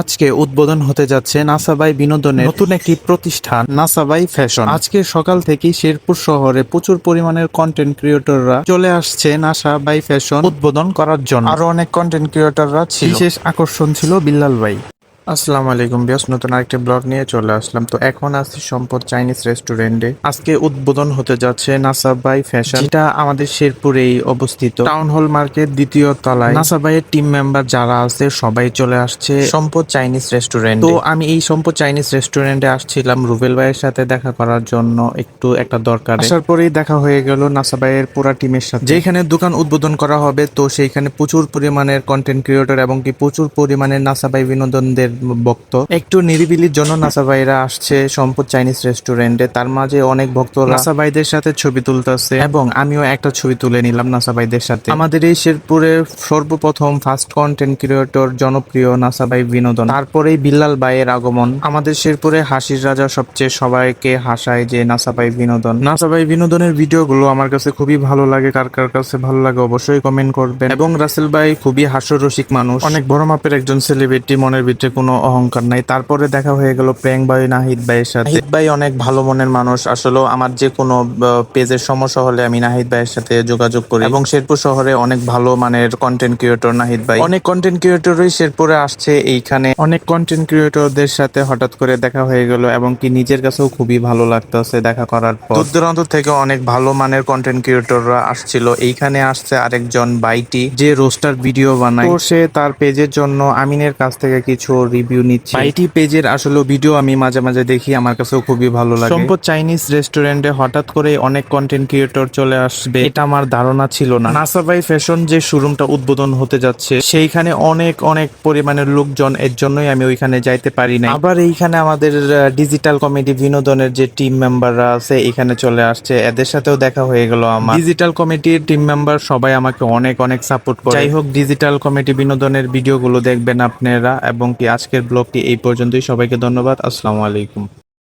আজকে উদ্বোধন হতে যাচ্ছে নাসাবাই বিনোদনের নতুন একটি প্রতিষ্ঠান, নাসাবাই ফ্যাশন। আজকে সকাল থেকেই শেরপুর শহরে প্রচুর পরিমাণের কন্টেন্ট ক্রিয়েটররা চলে আসছে নাসাবাই ফ্যাশন উদ্বোধন করার জন্য। আরও অনেক কন্টেন্ট ক্রিয়েটররা বিশেষ আকর্ষণ ছিল বিল্লাল ভাই। আসসালামু আলাইকুম বিয়াস নতুন আরেকটি ব্লগ নিয়ে চলে আসলাম। তো এখন আছি সম্পদ চাইনিজ রেস্টুরেন্টে। আজকে উদ্বোধন হতে যাচ্ছে নাসাবাই ফ্যাশন যেটা আমাদের শেরপুরেই অবস্থিত। টাউন হল মার্কেট দ্বিতীয় তলায়। নাসাবাইয়ের টিম মেম্বার যারা আছে সবাই চলে আসছে সম্পদ চাইনিজ রেস্টুরেন্ট। তো আমি এই সম্পদ চাইনিজ রেস্টুরেন্টে আসছিলাম রুবেল ভাইয়ের সাথে দেখা করার জন্য একটু একটা দরকার। আসার পরেই দেখা হয়ে গেল নাসাবাইয়ের পুরা টিমের সাথে। যেখানে দোকান উদ্বোধন করা হবে তো সেইখানে প্রচুর পরিমাণের কন্টেন্ট ক্রিয়েটর এবং কি প্রচুর পরিমাণের নাসাবাই বিনোদনদের ভক্ত। একটু নিরিবিলির জন্য নাসা ভাইরা আসছে সম্পদ চাইনিজ রেস্টুরেন্টে। তার মাঝে অনেক ভক্ত নাসা ভাইদের সাথে ছবি তুলতেছে। এবং আমিও একটা ছবি তুলে নিলাম নাসা ভাইদের সাথে। আমাদের এই শেরপুরের সর্বপ্রথম ফার্স্ট কন্টেন্ট ক্রিয়েটর জনপ্রিয় নাসা ভাই বিনোদন। তারপরেই বিল্লাল ভাইয়ের আগমন। আমাদের শেরপুরে হাসির রাজা সবচেয়ে সবাইকে হাসায় যে নাসা ভাই বিনোদন। নাসা ভাই বিনোদনের ভিডিওগুলো আমার কাছে খুবই ভালো লাগে। কার কার কাছে ভালো লাগে অবশ্যই কমেন্ট করবেন। এবং রাসেল ভাই খুবই হাস্যরসিক মানুষ। অনেক বড় মাপের একজন সেলিব্রিটি মনের ভিতরে কোনো অহংকার নাই। তারপরে দেখা হয়ে গেল প্রেং ভাই নাহিদ ভাইয়ের সাথে। নাহিদ ভাই অনেক ভালো মনের মানুষ। আসলে আমার যে কোনো পেজের সমস্যা হলে আমি নাহিদ ভাইয়ের সাথে যোগাযোগ করি। এবং শেরপুর শহরে অনেক ভালো মানের কন্টেন্ট ক্রিয়েটর নাহিদ ভাই। অনেক কন্টেন্ট ক্রিয়েটরই শেরপুরে আসছে এইখানে। অনেক কন্টেন্ট ক্রিয়েটরদের সাথে হঠাৎ করে দেখা হয়ে গেল এবং কি নিজের কাছেও খুবই ভালো লাগতেছে দেখা করার পর। দূর দূরান্ত থেকে অনেক ভালো মানের কন্টেন্ট ক্রিয়েটররা আসছিল। এইখানে আসছে আরেকজন বাইটি যে রোস্টার ভিডিও বানায়। তো সে তার পেজের জন্য আমিনের কাছ থেকে কিছু রিভিউ নিচ্ছে। বাইটি পেজের আসলে ভিডিও আমি মাঝে মাঝে দেখি আমার কাছেও খুবই ভালো লাগে। সম্পদ চাইনিজ রেস্টুরেন্টে হঠাৎ করে অনেক কন্টেন্ট ক্রিয়েটর চলে আসবে এটা আমার ধারণা ছিল না। নাসাবাই ফ্যাশন যে শোরুমটা উদ্বোধন হতে যাচ্ছে সেইখানে অনেক অনেক পরিমাণের লোকজন এর জন্যই আমি ওইখানে যাইতে পারি না আবার এইখানে আমাদের ডিজিটাল কমেডি বিনোদনের যে টিম মেম্বাররা আছে এখানে চলে আসছে। এদের সাথেও দেখা হয়ে গেল আমার। ডিজিটাল কমিটির টিম মেম্বার সবাই আমাকে অনেক অনেক সাপোর্ট করে। যাই হোক ডিজিটাল কমিটি বিনোদনের ভিডিওগুলো দেখবেন আপনারা এবং কি আজকের ব্লগটি এই পর্যন্তই। সবাইকে ধন্যবাদ। আসসালামু আলাইকুম।